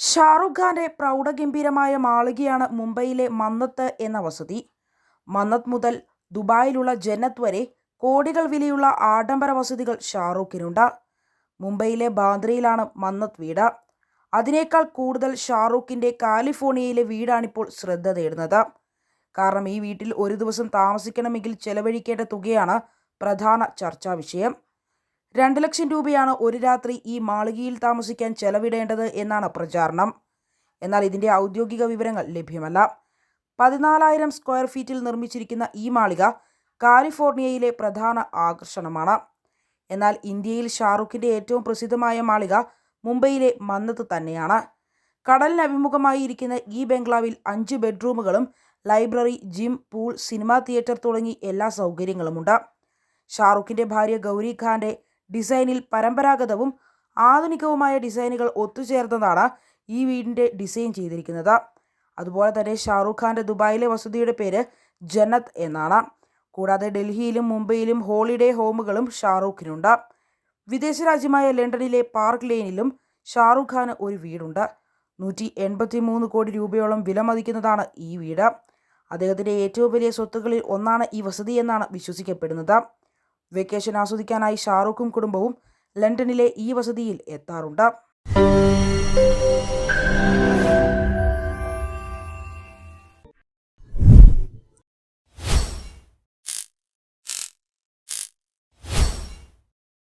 ഷാറുഖ് ഖാന്റെ പ്രൗഢഗംഭീരമായ മാളികയാണ് മുംബൈയിലെ മന്നത്ത് എന്ന വസതി. മന്നത്ത് മുതൽ ദുബായിലുള്ള ജന്നത്ത് വരെ കോടികൾ വിലയുള്ള ആഡംബര വസതികൾ ഷാറൂഖിനുണ്ട്. മുംബൈയിലെ ബാന്ദ്രയിലാണ് മന്നത്ത് വീട്. അതിനേക്കാൾ കൂടുതൽ ഷാറൂഖിന്റെ കാലിഫോർണിയയിലെ വീടാണിപ്പോൾ ശ്രദ്ധ തേടുന്നത് കാരണം ഈ വീട്ടിൽ ഒരു ദിവസം താമസിക്കണമെങ്കിൽ ചെലവഴിക്കേണ്ട തുകയാണ് പ്രധാന ചർച്ചാ വിഷയം. രണ്ട് ലക്ഷം രൂപയാണ് ഒരു രാത്രി ഈ മാളികയിൽ താമസിക്കാൻ ചെലവിടേണ്ടത് എന്നാണ് പ്രചാരണം. എന്നാൽ ഇതിന്റെ ഔദ്യോഗിക വിവരങ്ങൾ ലഭ്യമല്ല. പതിനാലായിരം സ്ക്വയർ ഫീറ്റിൽ നിർമ്മിച്ചിരിക്കുന്ന ഈ മാളിക കാലിഫോർണിയയിലെ പ്രധാന ആകർഷണമാണ്. എന്നാൽ ഇന്ത്യയിൽ ഷാറുഖിന്റെ ഏറ്റവും പ്രസിദ്ധമായ മാളിക മുംബൈയിലെ മന്നത്ത് തന്നെയാണ്. കടലിന് അഭിമുഖമായി ഇരിക്കുന്ന ഈ ബംഗ്ലാവിൽ അഞ്ച് ബെഡ്റൂമുകളും library gym pool cinema theatre തുടങ്ങി എല്ലാ സൗകര്യങ്ങളുമുണ്ട്. ഷാറുഖിന്റെ ഭാര്യ ഗൗരി ഖാന്റെ ഡിസൈനിൽ പരമ്പരാഗതവും ആധുനികവുമായ ഡിസൈനുകൾ ഒത്തുചേർന്നതാണ് ഈ വീടിന്റെ ഡിസൈൻ ചെയ്തിരിക്കുന്നത്. അതുപോലെ തന്നെ ഷാറൂഖ് ഖാന്റെ ദുബായിലെ വസതിയുടെ പേര് ജന്നത്ത് എന്നാണ്. കൂടാതെ ഡൽഹിയിലും മുംബൈയിലും ഹോളിഡേ ഹോമുകളും ഷാറൂഖിനുണ്ട്. വിദേശ രാജ്യമായ ലണ്ടനിലെ പാർക്ക് ലെയിനിലും ഷാറൂഖ് ഖാന് ഒരു വീടുണ്ട്. നൂറ്റി എൺപത്തി മൂന്ന് കോടി രൂപയോളം വിലമതിക്കുന്നതാണ് ഈ വീട്. അദ്ദേഹത്തിന്റെ ഏറ്റവും വലിയ സ്വത്തുക്കളിൽ ഒന്നാണ് ഈ വസതി എന്നാണ് വിശ്വസിക്കപ്പെടുന്നത്. വെക്കേഷൻ ആസ്വദിക്കാനായി ഷാറൂഖും കുടുംബവും ലണ്ടനിലെ ഈ വസതിയിൽ എത്താറുണ്ട്.